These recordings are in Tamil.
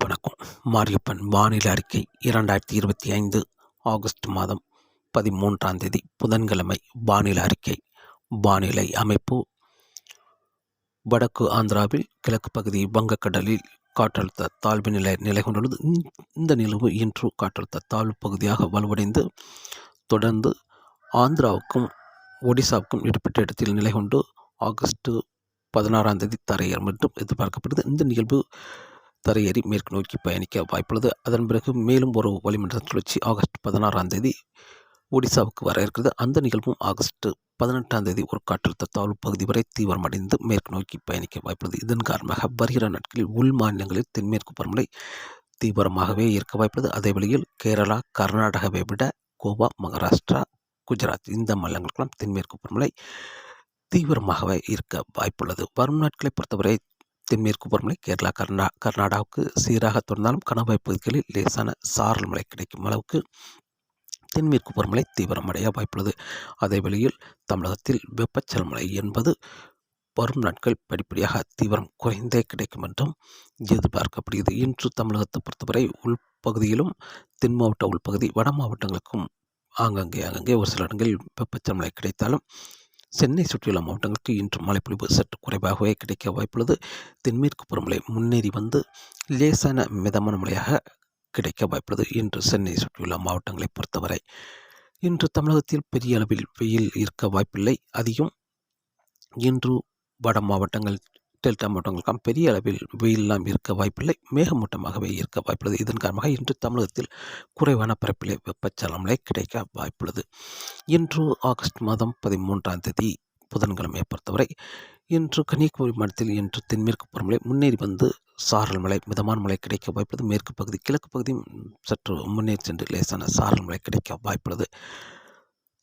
வணக்கம். மாரியப்பன் வானிலை அறிக்கை இரண்டாயிரத்தி இருபத்தி ஐந்து ஆகஸ்ட் மாதம் பதிமூன்றாம் தேதி புதன்கிழமை வானிலை அறிக்கை வானிலை அமைப்பு. வடக்கு ஆந்திராவில் கிழக்கு பகுதி வங்கக்கடலில் காற்றழுத்த தாழ்வு நிலை நிலை கொண்டுள்ளது இந்த நிலவு இன்று காற்றழுத்த தாழ்வு பகுதியாக வலுவடைந்து தொடர்ந்து ஆந்திராவுக்கும் ஒடிசாவுக்கும் இடைப்பட்ட இடத்தில் நிலை கொண்டு ஆகஸ்ட் பதினாறாம் தேதி தரையேறும் என்றும் எதிர்பார்க்கப்படுது. இந்த நிகழ்வு தரையேறி மேற்கு நோக்கி பயணிக்க வாய்ப்புள்ளது. அதன் பிறகு மேலும் ஒரு வளிமண்டல சுழற்சி ஆகஸ்ட் பதினாறாம் தேதி ஒடிசாவுக்கு வர இருக்கிறது. அந்த நிகழ்வும் ஆகஸ்ட் பதினெட்டாம் தேதி ஒரு காற்றழுத்த தாழ்வு பகுதி வரை தீவிரமடைந்து மேற்கு நோக்கி பயணிக்க வாய்ப்புள்ளது. இதன் காரணமாக வருகிற நாட்களில் உள் மாநிலங்களில் தென்மேற்கு பருவமழை தீவிரமாகவே இருக்க வாய்ப்புள்ளது. அதே வழியில் கேரளா கர்நாடகாவை விட கோவா மகாராஷ்டிரா குஜராத் இந்த மாநிலங்களுக்கெல்லாம் தென்மேற்கு பருவமழை தீவிரமாகவே இருக்க வாய்ப்புள்ளது. வரும் நாட்களை பொறுத்தவரை தென்மேற்கு பருவமழை கேரளா கர்நா கர்நாடகாவுக்கு சீராக தொடர்ந்தாலும் கனவாய் பகுதிகளில் லேசான சாரல் மழை கிடைக்கும் அளவுக்கு தென்மேற்கு பருவமழை தீவிரமடைய வாய்ப்புள்ளது. அதே வேளையில் தமிழகத்தில் வெப்பச்சல் மழை என்பது வரும் நாட்கள் படிப்படியாக தீவிரம் குறைந்தே கிடைக்கும் என்றும் எதிர்பார்க்கப்படுகிறது. இன்று தமிழகத்தை பொறுத்தவரை உள்பகுதியிலும் தென் மாவட்ட உள்பகுதி வட மாவட்டங்களுக்கும் ஆங்கங்கே ஆங்கங்கே ஒரு சில இடங்களில் வெப்பச்சல் மழை கிடைத்தாலும் சென்னை சுற்றியுள்ள மாவட்டங்களுக்கு இன்று மழைப்பொழிவு சற்று குறைவாகவே கிடைக்க வாய்ப்புள்ளது. தென்மேற்கு புறமலை முன்னேறி வந்து லேசான மிதமான மழையாக கிடைக்க வாய்ப்புள்ளது இன்று சென்னை சுற்றியுள்ள மாவட்டங்களை பொறுத்தவரை. இன்று தமிழகத்தில் பெரிய அளவில் வெயில் இருக்க வாய்ப்பில்லை. அதிகம் இன்று வட மாவட்டங்கள் டெல்டா மாவட்டங்களுக்கும் பெரிய அளவில் வெயிலெல்லாம் இருக்க வாய்ப்பில்லை. மேகமூட்டமாகவே இருக்க வாய்ப்புள்ளது. இதன் காரணமாக இன்று தமிழகத்தில் குறைவான பரப்பிலே வெப்பச்சலமலை கிடைக்க வாய்ப்புள்ளது. இன்று ஆகஸ்ட் மாதம் பதிமூன்றாம் தேதி புதன்கிழமையை பொறுத்தவரை இன்று கன்னியாகுமரி மாநிலத்தில் இன்று தென்மேற்கு பருவமழை முன்னேறி வந்து சாரல் மழை மிதமான மழை கிடைக்க வாய்ப்புள்ளது. மேற்கு பகுதி கிழக்கு பகுதியும் சற்று முன்னேறி சென்று லேசான சாரல் மழை கிடைக்க வாய்ப்புள்ளது.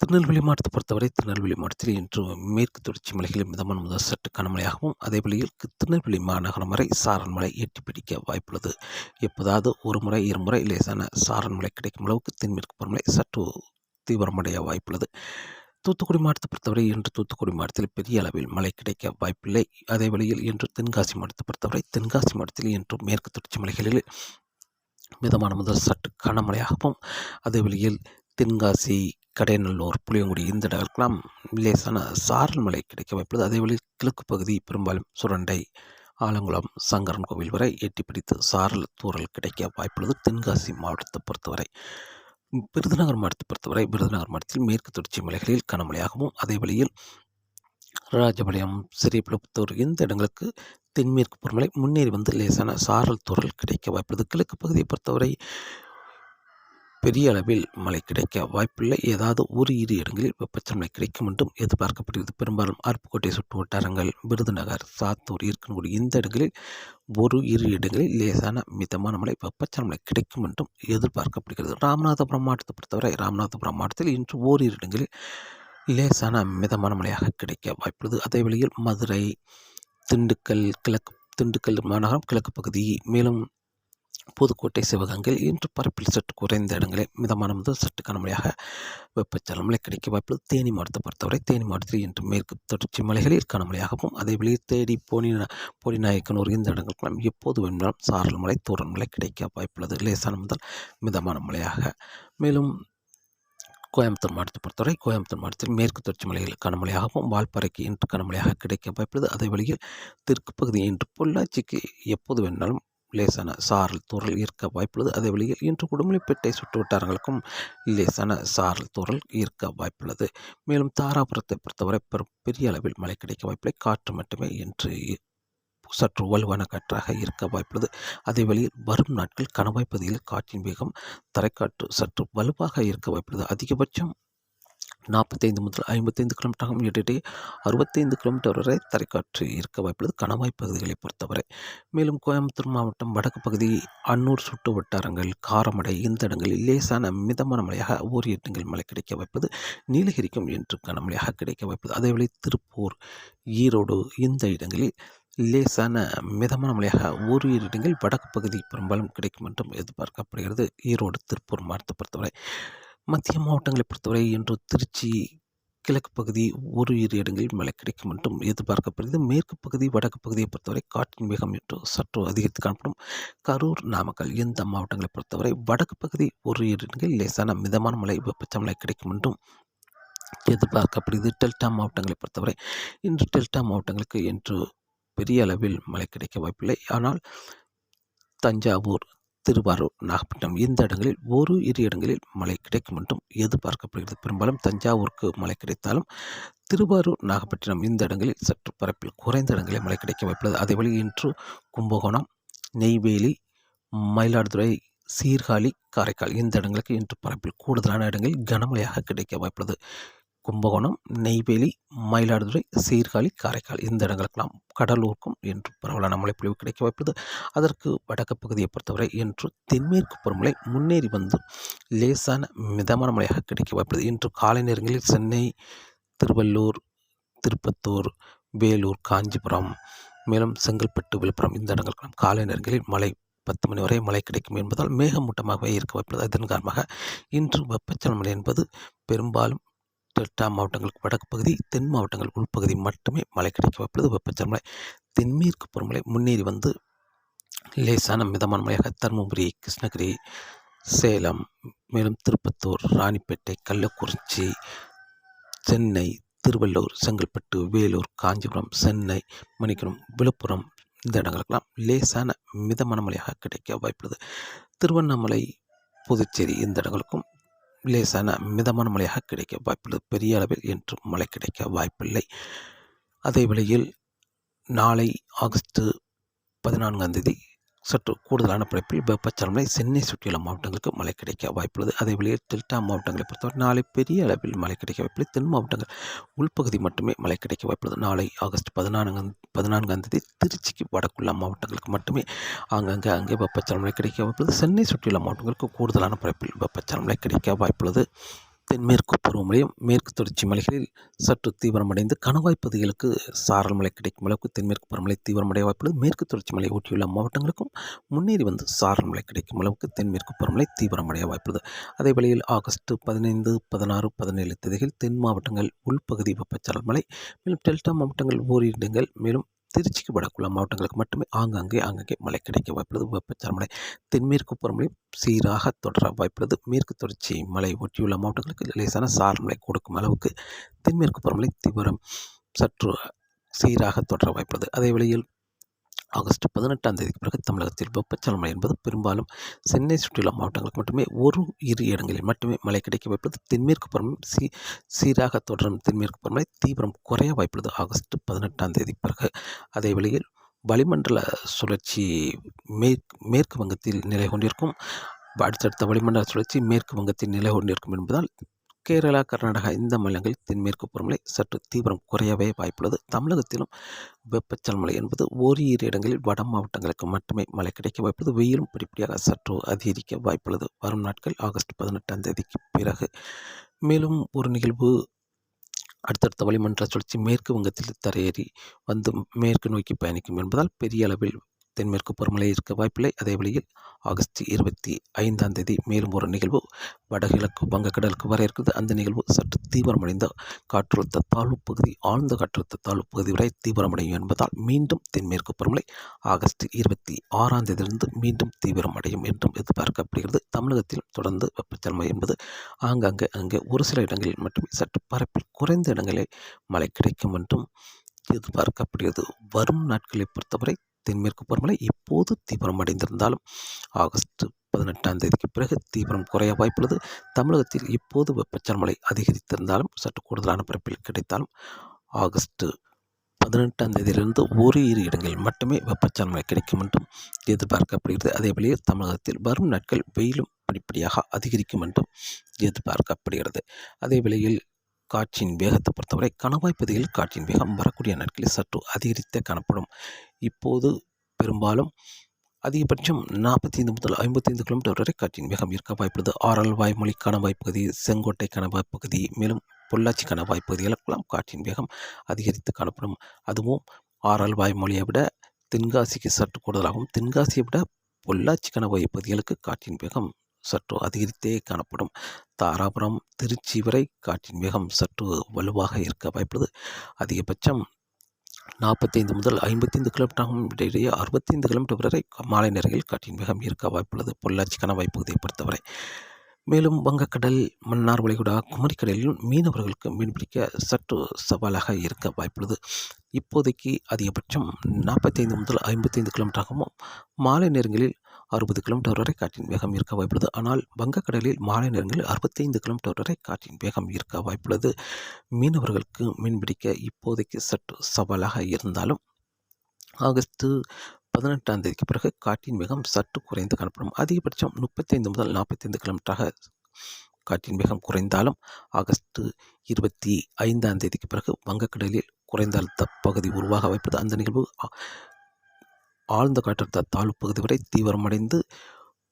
திருநெல்வேலி மாவட்டத்தை பொறுத்தவரை திருநெல்வேலி மாவட்டத்தில் இன்று மேற்கு தொடர்ச்சி மலைகளில் மிதமான முதல் சற்று கனமழையாகவும் அதே வழியில் திருநெல்வேலி மாநகரம் வரை சாரன் மழை எட்டி பிடிக்க வாய்ப்புள்ளது. எப்போதாவது ஒரு முறை இருமுறை லேசான சாரன் மழை கிடைக்கும் அளவுக்கு தென்மேற்கு பருவமழை சற்று தீவிரமடைய வாய்ப்புள்ளது. தூத்துக்குடி மாவட்டத்தை பொறுத்தவரை இன்று தூத்துக்குடி மாவட்டத்தில் பெரிய அளவில் மழை கிடைக்க வாய்ப்பில்லை. அதே வழியில் இன்று தென்காசி மாவட்டத்தை பொறுத்தவரை தென்காசி மாவட்டத்தில் இன்று மேற்கு தொடர்ச்சி மலைகளில் மிதமான முதல் சற்று கனமழையாகவும் அதே வழியில் தென்காசி கடைநல்லூர் புளியங்குடி இந்த இடங்களுக்கெல்லாம் லேசான சாரல் மழை கிடைக்க வாய்ப்புள்ளது அதே வழி கிழக்கு பகுதி பெரும்பாலும் சுரண்டை ஆலங்குளம் சங்கரன் கோவில் வரை எட்டி பிடித்து சாரல் தூரல் கிடைக்க வாய்ப்புள்ளது தென்காசி மாவட்டத்தை பொறுத்தவரை. விருதுநகர் மாவட்டத்தை பொறுத்தவரை விருதுநகர் மாவட்டத்தில் மேற்கு தொடர்ச்சி மலைகளில் கனமழையாகவும் அதே வழியில் ராஜபாளையம் சிறிபுலப்புத்தூர் இந்த இடங்களுக்கு தென்மேற்கு பொருமலை முன்னேறி வந்து லேசான சாரல் தூரல் கிடைக்க வாய்ப்புள்ளது. கிழக்கு பகுதியை பொறுத்தவரை பெரிய அளவில் மழை கிடைக்க வாய்ப்பில்லை. ஏதாவது ஒரு இரு இடங்களில் வெப்பச்சலனை கிடைக்கும் என்றும் எதிர்பார்க்கப்படுகிறது. பெரும்பாலும் அருப்புக்கோட்டை சுற்று வட்டாரங்கள் விருதுநகர் சாத்தூர் இருக்கக்கூடிய இந்த இடங்களில் ஒரு இரு இடங்களில் லேசான மிதமான மழை வெப்பச்சலனை கிடைக்கும் என்றும் எதிர்பார்க்கப்படுகிறது. ராமநாதபுரம் மாவட்டத்தை பொறுத்தவரை ராமநாதபுரம் மாவட்டத்தில் இன்று ஓரிரு இடங்களில் லேசான மிதமான மழையாக கிடைக்க வாய்ப்புள்ளது. அதே வழியில் மதுரை திண்டுக்கல் கிழக்கு திண்டுக்கல் மாநகரம் கிழக்கு பகுதி மேலும் புதுக்கோட்டை சிவகங்கை இன்று பரப்பில் சற்று குறைந்த இடங்களில் மிதமான முதல் சற்று கனமழையாக வெப்பச்சலம் மழை கிடைக்க வாய்ப்புள்ளது. தேனி மாவட்டத்தை பொறுத்தவரை தேனி மாவட்டத்தில் இன்று மேற்கு தொடர்ச்சி மலைகளில் கனமழையாகவும் அதே வெளியே தேடி போனி போடிநாயக்கனூர் இந்த இடங்களுக்கெல்லாம் எப்போது வேண்டாலும் சாரல் மலை தூரல் மலை கிடைக்க வாய்ப்புள்ளது. லேசான முதல் மிதமான மழையாக. மேலும் கோயம்புத்தூர் மாவட்டத்தை பொறுத்தவரை கோயம்புத்தூர் மாவட்டத்தில் மேற்கு தொடர்ச்சி மலையில் கனமழையாகவும் வால்பாறைக்கு இன்று கனமழையாக கிடைக்க வாய்ப்புள்ளது. அதே வழியில் தெற்கு பகுதி இன்று பொள்ளாச்சிக்கு எப்போது வேணாலும் லேசான சாரல் தூரல் இருக்க வாய்ப்புள்ளது. அதே வழியில் இன்று குடுமலைப்பேட்டை சுற்று வட்டாரங்களுக்கும் லேசான சாரல் தூரல் இருக்க வாய்ப்புள்ளது. மேலும் தாராபுரத்தை பொறுத்தவரை பெரும் பெரிய அளவில் மழை கிடைக்க வாய்ப்பில்லை. காற்று மட்டுமே இன்று சற்று வலுவான காற்றாக இருக்க வாய்ப்புள்ளது. அதே வழியில் வரும் நாட்கள் கணவாய் பகுதியில் காற்றின் வேகம் தரைக்காற்று சற்று வலுவாக இருக்க வாய்ப்புள்ளது. அதிகபட்சம் நாற்பத்தைந்து முதல் ஐம்பத்தைந்து கிலோமீட்டராகவும் இடையே அறுபத்தைந்து கிலோமீட்டர் வரை தரைக்காற்று இருக்க வாய்ப்புள்ளது. கணவாய் பகுதிகளை பொறுத்தவரை மேலும் கோயம்புத்தூர் மாவட்டம் வடக்கு பகுதி அன்னூர் சுட்டு வட்டாரங்கள் காரமடை இந்த இடங்களில் லேசான மிதமான மழையாக ஓர் இடங்கள் மழை கிடைக்க வாய்ப்பது நீலகிரிக்கும் என்று கனமழையாக கிடைக்க வாய்ப்பது. அதேவேளை திருப்பூர் ஈரோடு இந்த இடங்களில் லேசான மிதமான மழையாக ஓரிரு இடங்கள் வடக்கு பகுதி பெரும்பாலும் கிடைக்கும் என்றும் எதிர்பார்க்கப்படுகிறது. ஈரோடு திருப்பூர் மாவட்டத்தை பொறுத்தவரை மத்திய மாவட்டங்களை பொறுத்தவரை இன்று திருச்சி கிழக்கு பகுதி ஒரு இரு இடங்களில் மழை கிடைக்கும் என்றும் எதிர்பார்க்கப்படுகிறது. மேற்கு பகுதி வடக்கு பகுதியை பொறுத்தவரை காற்றின் வேகம் என்று சற்று அதிகரித்து காணப்படும். கரூர் நாமக்கல் இந்த மாவட்டங்களை பொறுத்தவரை வடக்கு பகுதி ஒரு இரு இடங்களில் லேசான மிதமான மழை வெப்பச்ச மழை கிடைக்கும் என்றும் எதிர்பார்க்கப்படுகிறது. டெல்டா மாவட்டங்களை பொறுத்தவரை இன்று டெல்டா மாவட்டங்களுக்கு இன்று பெரிய அளவில் மழை கிடைக்க வாய்ப்பில்லை. ஆனால் தஞ்சாவூர் திருவாரூர் நாகப்பட்டினம். இந்த இடங்களில் ஒரு இரு இடங்களில் மழை கிடைக்கும் என்றும் எதிர்பார்க்கப்படுகிறது. பெரும்பாலும் தஞ்சாவூருக்கு மழை கிடைத்தாலும் திருவாரூர் நாகப்பட்டினம் இந்த இடங்களில் சற்று பரப்பில் குறைந்த இடங்களில் மழை கிடைக்க வாய்ப்புள்ளது. வழி இன்று கும்பகோணம் நெய்வேலி மயிலாடுதுறை சீர்காழி காரைக்கால் இந்த இடங்களுக்கு இன்று பரப்பில் கூடுதலான இடங்களில் கனமழையாக கிடைக்க வாய்ப்புள்ளது. கும்பகோணம் நெய்வேலி மயிலாடுதுறை சீர்காழி காரைக்கால் இந்த இடங்களுக்கெல்லாம் கடலூருக்கும் என்று பரவலான மழைப்பொழிவு கிடைக்க வாய்ப்புள்ளது. அதற்கு வடக்கு பகுதியை பொறுத்தவரை இன்று தென்மேற்கு பருவமழை முன்னேறி வந்து லேசான மிதமான மழையாக கிடைக்க வாய்ப்புள்ளது. இன்று காலை நேரங்களில் சென்னை திருவள்ளூர் திருப்பத்தூர் வேலூர் காஞ்சிபுரம் மேலும் செங்கல்பட்டு விழுப்புரம் இந்த இடங்களுக்கெல்லாம் காலை நேரங்களில் மழை பத்து மணி வரை மழை கிடைக்கும் என்பதால் மேகமூட்டமாகவே இருக்க வாய்ப்புள்ளது. இதன் காரணமாக இன்று வெப்பச்சலன என்பது பெரும்பாலும் டெல்டா மாவட்டங்களுக்கு வடக்கு பகுதி தென் மாவட்டங்கள் உள்பகுதி மட்டுமே மழை கிடைக்க வாய்ப்புள்ளது வெப்பச்சலமலை தென்மேற்கு பருவமழை முன்னேறி வந்து லேசான மிதமான மழையாக தருமபுரி கிருஷ்ணகிரி சேலம் மேலும் திருப்பத்தூர் ராணிப்பேட்டை கள்ளக்குறிச்சி சென்னை திருவள்ளூர் செங்கல்பட்டு வேலூர் காஞ்சிபுரம் சென்னை மணிக்கணும் விழுப்புரம் இந்த இடங்களுக்கெல்லாம் லேசான மிதமான மழையாக கிடைக்க வாய்ப்புள்ளது. திருவண்ணாமலை புதுச்சேரி இந்த இடங்களுக்கும் லேசான மிதமான மழையாக கிடைக்க வாய்ப்புள்ளது. பெரிய அளவில் என்றும் மழை கிடைக்க வாய்ப்பில்லை. அதே வேளையில் நாளை ஆகஸ்ட் பதினான்காம் தேதி சற்று கூடுதலான படைப்பில் வெப்பச்சலமலை சென்னை சுற்றியுள்ள மாவட்டங்களுக்கு மழை கிடைக்க வாய்ப்புள்ளது. அதே வெளியே டெல்டா மாவட்டங்களை பொறுத்தவரை நாளை பெரிய அளவில் மழை கிடைக்க வாய்ப்புள்ளது. தென் மாவட்டங்கள் உள்பகுதி மட்டுமே மழை கிடைக்க வாய்ப்புள்ளது. நாளை ஆகஸ்ட் பதினான்கு பதினான்காம் தேதி திருச்சிக்கு வடக்குள்ள மாவட்டங்களுக்கு மட்டுமே அங்கங்கே அங்கே வெப்பச்சலமலை கிடைக்க வாய்ப்புள்ளது. சென்னை சுற்றியுள்ள மாவட்டங்களுக்கு கூடுதலான பரப்பில் வெப்பச்சலமலை கிடைக்க வாய்ப்புள்ளது. தென்மேற்கு பருவமழையும் மேற்கு தொடர்ச்சி மலைகளில் சற்று தீவிரமடைந்து கணவாய் பகுதிகளுக்கு சாரல் மழை கிடைக்கும் அளவுக்கு தென்மேற்கு பருவமழை தீவிரமடைய வாய்ப்புள்ளது. மேற்கு தொடர்ச்சி மலை ஒட்டியுள்ள மாவட்டங்களுக்கும் முன்னேறி வந்து சாரல் மழை கிடைக்கும் அளவுக்கு தென்மேற்கு பருவமழை தீவிரமடைய வாய்ப்புள்ளது. அதே வேளையில் ஆகஸ்ட் பதினைந்து பதினாறு பதினேழு தேதிகள் தென் மாவட்டங்கள் உள்பகுதி வெப்பச்சலல் மழை மேலும் டெல்டா மாவட்டங்கள் ஓரிடங்கள் மேலும் திருச்சிக்கு வடக்குள்ள மாவட்டங்களுக்கு மட்டுமே ஆங்காங்கே ஆங்காங்கே மழை கிடைக்க வாய்ப்புள்ளது. வெப்பச்சார மழை தென்மேற்கு பருவமழை சீராக தொடர வாய்ப்புள்ளது. மேற்கு தொடர்ச்சி மலை ஒட்டியுள்ள மாவட்டங்களுக்கு லேசான சார்மலை கொடுக்கும் அளவுக்கு தென்மேற்கு பருவமழை தீவிரம் சற்று சீராக தொடர வாய்ப்புள்ளது. அதே வேளையில் ஆகஸ்ட் பதினெட்டாம் தேதிக்கு பிறகு தமிழகத்தில் வெப்பச்சலன என்பது பெரும்பாலும் சென்னை சுற்றியுள்ள மாவட்டங்களுக்கு மட்டுமே ஒரு இரு இடங்களில் மட்டுமே மழை கிடைக்க வாய்ப்புள்ளது. தென்மேற்கு பருவம் சீ சீராக தொடரும். தென்மேற்கு பருவமழை தீவிரம் குறைய வாய்ப்புள்ளது ஆகஸ்ட் பதினெட்டாம் தேதி பிறகு. அதே வழியில் வளிமண்டல சுழற்சி மேற்கு மேற்கு வங்கத்தில் நிலை கொண்டிருக்கும். அடுத்தடுத்த வளிமண்டல சுழற்சி மேற்கு வங்கத்தில் நிலை கொண்டிருக்கும் என்பதால் கேரளா கர்நாடகா இந்த மாநிலங்களில் தென்மேற்கு பருவமழை சற்று தீவிரம் குறையவே வாய்ப்புள்ளது. தமிழகத்திலும் வெப்பச்சல் மழை என்பது ஓரிரு இடங்களில் வட மாவட்டங்களுக்கு மட்டுமே மழை கிடைக்க வாய்ப்புள்ளது. வெயிலும் படிப்படியாக சற்று அதிகரிக்க வாய்ப்புள்ளது. வரும் நாட்கள் ஆகஸ்ட் பதினெட்டாம் தேதிக்கு பிறகு. மேலும் ஒரு நிகழ்வு அடுத்தடுத்த வளிமண்டல சுழற்சி மேற்கு வங்கத்தில் தரையேறி வந்து மேற்கு நோக்கி பயணிக்கும் என்பதால் பெரிய அளவில் தென்மேற்கு பருவமழை இருக்க வாய்ப்பில்லை. அதே வழியில் ஆகஸ்ட் இருபத்தி ஐந்தாம் தேதி மேலும் ஒரு நிகழ்வு வடகிழக்கு வங்கக்கடலுக்கு வர இருக்கிறது. அந்த நிகழ்வு சற்று தீவிரமடைந்த காற்றழுத்த தாழ்வு பகுதி ஆழ்ந்த காற்றழுத்த தாழ்வு பகுதி வரை தீவிரமடையும் என்பதால் மீண்டும் தென்மேற்கு பருவமழை ஆகஸ்ட் இருபத்தி ஆறாம் தேதியிலிருந்து மீண்டும் தீவிரமடையும் என்றும் எதிர்பார்க்கப்படுகிறது. தமிழகத்தில் தொடர்ந்து வெப்பச்சலமை என்பது ஆங்காங்கே அங்கே ஒரு சில இடங்களில் மட்டுமே சற்று பரப்பில் குறைந்த இடங்களில் மழை கிடைக்கும் என்றும் எதிர்பார்க்கப்படுகிறது. வரும் நாட்களை பொறுத்தவரை தென்மேற்கு பருவமழை இப்போது தீவிரம் அடைந்திருந்தாலும் ஆகஸ்ட் பதினெட்டாம் தேதிக்கு பிறகு தீவிரம் குறைய வாய்ப்புள்ளது. தமிழகத்தில் இப்போது வெப்பச்சலன மழை அதிகரித்திருந்தாலும் சற்று கூடுதலான பரப்பில் கிடைத்தாலும் ஆகஸ்ட் பதினெட்டாம் தேதியிலிருந்து ஒரு இரு இடங்களில் மட்டுமே வெப்பச்சலன மழை கிடைக்கும் என்றும் எதிர்பார்க்கப்படுகிறது. அதே தமிழகத்தில் வரும் நாட்கள் வெயிலும் படிப்படியாக அதிகரிக்கும் என்றும் எதிர்பார்க்கப்படுகிறது. அதே வேளையில் காற்றின் வேகத்தை பொறுத்தவரை கணவாய் பகுதியில் காற்றின் வேகம் வரக்கூடிய நாட்களில் சற்று அதிகரித்தே காணப்படும். இப்போது பெரும்பாலும் அதிகபட்சம் நாற்பத்தி ஐந்து முதல் ஐம்பத்தைந்து கிலோமீட்டர் வரை காற்றின் வேகம் இருக்க வாய்ப்புள்ளது. ஆரல் வாய்மொழி வாய்ப்பகுதி பகுதி செங்கோட்டை பகுதி மேலும் பொள்ளாச்சி கணவாய் பகுதிகளுக்கெல்லாம் காற்றின் வேகம் அதிகரித்து காணப்படும். அதுவும் ஆரல் வாய்மொழியை விட தென்காசிக்கு சற்று கூடுதலாகவும் தென்காசியை விட பொள்ளாச்சிக்கான வாய்ப்பகுதிகளுக்கு காற்றின் வேகம் சற்று அதிகரித்தே காணப்படும். தாராபுரம் திருச்சி வரை காற்றின் வேகம் சற்று வலுவாக இருக்க வாய்ப்புள்ளது. அதிகபட்சம் நாற்பத்தைந்து முதல் ஐம்பத்தைந்து கிலோமீட்டராகவும் இடையிடையே அறுபத்தைந்து கிலோமீட்டர் வரை மாலை நேரங்களில் காற்றின் வேகம் இருக்க வாய்ப்புள்ளது. பொள்ளாச்சிக்கான வாய்ப்பகுதியை பொறுத்தவரை. மேலும் வங்கக்கடல் மன்னார் வளைகுடா குமரிக்கடலிலும் மீனவர்களுக்கு மீன்பிடிக்க சற்று சவாலாக இருக்க வாய்ப்புள்ளது. இப்போதைக்கு அதிகபட்சம் நாற்பத்தைந்து முதல் ஐம்பத்தைந்து கிலோமீட்டராகவும் மாலை நேரங்களில் அறுபது கிலோமீட்டர் வரை காற்றின் வேகம் இருக்க வாய்ப்புள்ளது. ஆனால் வங்கக்கடலில் மாலை நேரங்களில் அறுபத்தைந்து கிலோமீட்டர் வரை காற்றின் வேகம் இருக்க வாய்ப்புள்ளது. மீனவர்களுக்கு மீன்பிடிக்க இப்போதைக்கு சற்று சவாலாக இருந்தாலும் ஆகஸ்ட் பதினெட்டாம் தேதிக்கு பிறகு காற்றின் வேகம் சற்று குறைந்து காணப்படும். அதிகபட்சம் முப்பத்தைந்து முதல் நாற்பத்தைந்து கிலோமீட்டராக காற்றின் வேகம் குறைந்தாலும் ஆகஸ்ட் இருபத்தி ஐந்தாம் தேதிக்கு பிறகு வங்கக்கடலில் குறைந்த அழுத்த பகுதி உருவாக வைப்பது அந்த நிகழ்வு ஆழ்ந்த காற்றழுத்த தாழ்வு பகுதி வரை தீவிரமடைந்து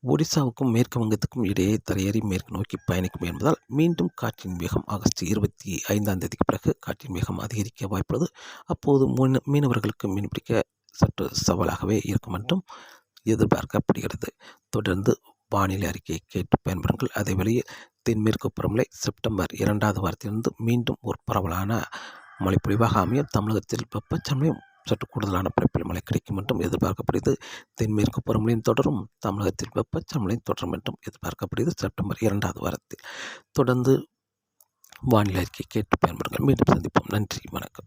ஒடிசாவுக்கும் மேற்கு வங்கத்துக்கும் இடையே தரையேறி மேற்கு நோக்கி பயணிக்கும் என்பதால் மீண்டும் காற்றின் வேகம் ஆகஸ்ட் இருபத்தி ஐந்தாம் தேதிக்கு பிறகு காற்றின் வேகம் அதிகரிக்க வாய்ப்புள்ளது. அப்போது மீனவர்களுக்கு மீன்பிடிக்க சற்று சவாலாகவே இருக்கும் என்றும் எதிர்பார்க்கப்படுகிறது. தொடர்ந்து வானிலை அறிக்கையை கேட்டு பயன்படுங்கள். அதே வேளையில் தென்மேற்கு பருவமழை செப்டம்பர் இரண்டாவது வாரத்திலிருந்து மீண்டும் ஒரு பரவலான மழைப்பொழிவாக அமையும். தமிழகத்தில் வெப்பச்சமயம் சற்று கூடுதலான பரப்பில் மழை கிடைக்கும் என்றும் எதிர்பார்க்கப்படுகிறது. தென்மேற்கு பருவமழையும் தொடரும். தமிழகத்தில் வெப்பச்சலனையும் தொடரும் என்றும் எதிர்பார்க்கப்படுகிறது. செப்டம்பர் இரண்டாவது வாரத்தில் தொடர்ந்து வானிலை அறிக்கை கேட்டு பயன்படுங்கள். மீண்டும் சந்திப்போம். நன்றி. வணக்கம்.